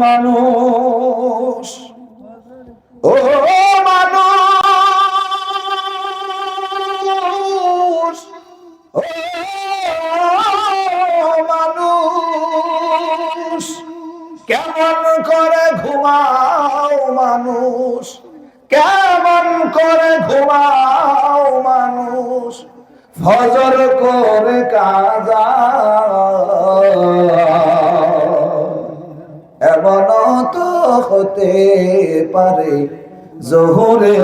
মানুষ। ও মানুষ। ও মানুষ। কেমন করে ঘুমাও মানুষ? কেমন করে ঘুমাও মানুষ? ফজর করে কাজা এমন তো হতে পারে, জোহরে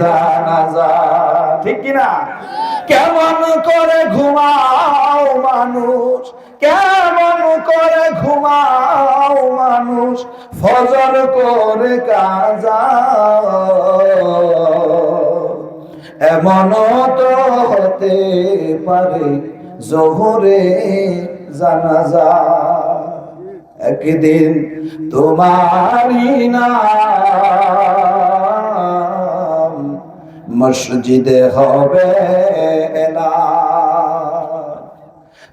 জানাজা ঠিক কিনা কেমন করে ঘুমাও মানুষ, কেমন করে ঘুমাও মানুষ, ফজর করে কাজা। এমন তো হতে পারে, জোহরে জানাজা একদিন তোমারি নাম মসজিদে হবে না।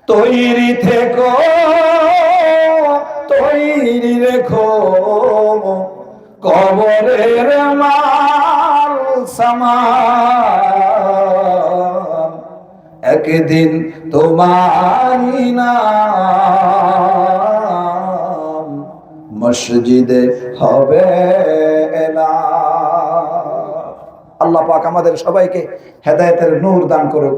তৈরি থেকো, তৈরি রেখো কবরের মাল সামান। একদিন তোমারি নাম মসজিদে হবে না। আল্লাহ পাক আমাদের সবাইকে হেদায়েতের নূর দান করুক।